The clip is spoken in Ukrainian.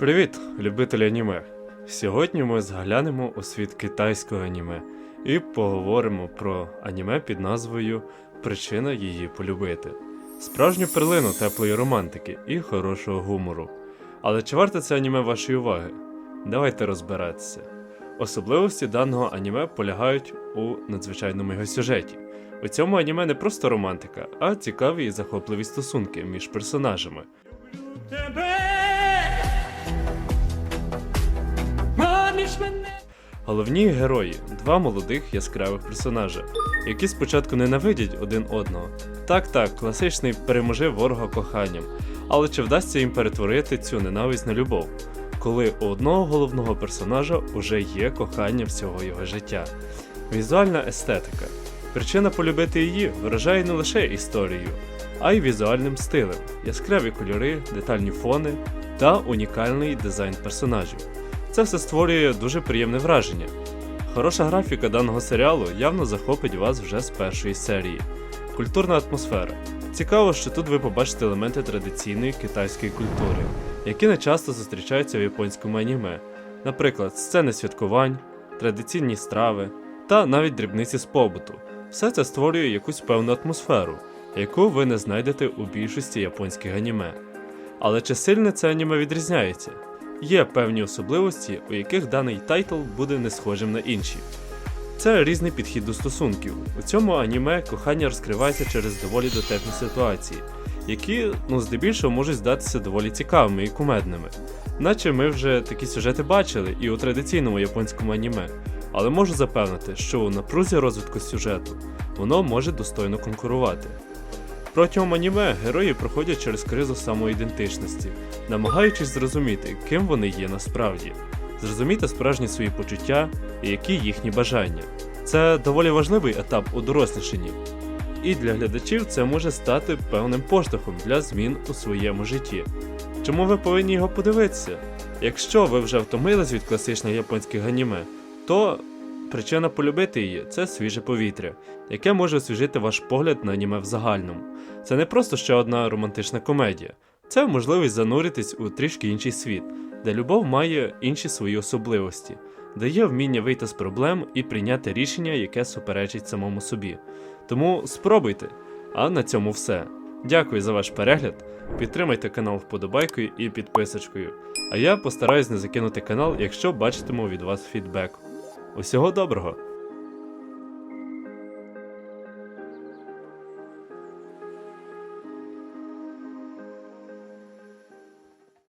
Привіт, любителі аніме! Сьогодні ми зглянемо у світ китайського аніме і поговоримо про аніме під назвою Причина її полюбити. Справжню перлину теплої романтики і хорошого гумору. Але чи варте це аніме вашої уваги? Давайте розбиратися. Особливості даного аніме полягають у надзвичайному його сюжеті. У цьому аніме не просто романтика, а цікаві і захопливі стосунки між персонажами. тебе. Головні герої два молодих яскравих персонажа, які спочатку ненавидять один одного. Так, так, класичний переможи ворога коханням, але чи вдасться їм перетворити цю ненависть на любов, коли у одного головного персонажа уже є кохання всього його життя? Візуальна естетика. Причина полюбити її виражає не лише історією, а й візуальним стилем, яскраві кольори, детальні фони та унікальний дизайн персонажів. Це все створює дуже приємне враження. Хороша графіка даного серіалу явно захопить вас вже з першої серії. Культурна атмосфера. Цікаво, що тут ви побачите елементи традиційної китайської культури, які не часто зустрічаються в японському аніме, наприклад, сцени святкувань, традиційні страви та навіть дрібниці з побуту. Все це створює якусь певну атмосферу, яку ви не знайдете у більшості японських аніме. Але чи сильно це аніме відрізняється? Є певні особливості, у яких даний тайтл буде не схожим на інші. Це різний підхід до стосунків. У цьому аніме кохання розкривається через доволі дотепні ситуації, які, ну, здебільшого можуть здатися доволі цікавими і кумедними. Наче ми вже такі сюжети бачили і у традиційному японському аніме, але можу запевнити, що у напрузі розвитку сюжету воно може достойно конкурувати. Протягом аніме герої проходять через кризу самоідентичності, намагаючись зрозуміти, ким вони є насправді, зрозуміти справжні свої почуття і які їхні бажання. Це доволі важливий етап у дорослішанні. І для глядачів це може стати певним поштовхом для змін у своєму житті. Чому ви повинні його подивитися? Якщо ви вже втомились від класичних японських аніме, то причина полюбити її це свіже повітря, яке може освіжити ваш погляд на аніме в загальному. Це не просто ще одна романтична комедія, це можливість зануритись у трішки інший світ, де любов має інші свої особливості, де є вміння вийти з проблем і прийняти рішення, яке суперечить самому собі. Тому спробуйте. А на цьому все. Дякую за ваш перегляд. Підтримайте канал вподобайкою і підписочкою. А я постараюсь не закинути канал, якщо бачитиму від вас фідбек. Усього доброго!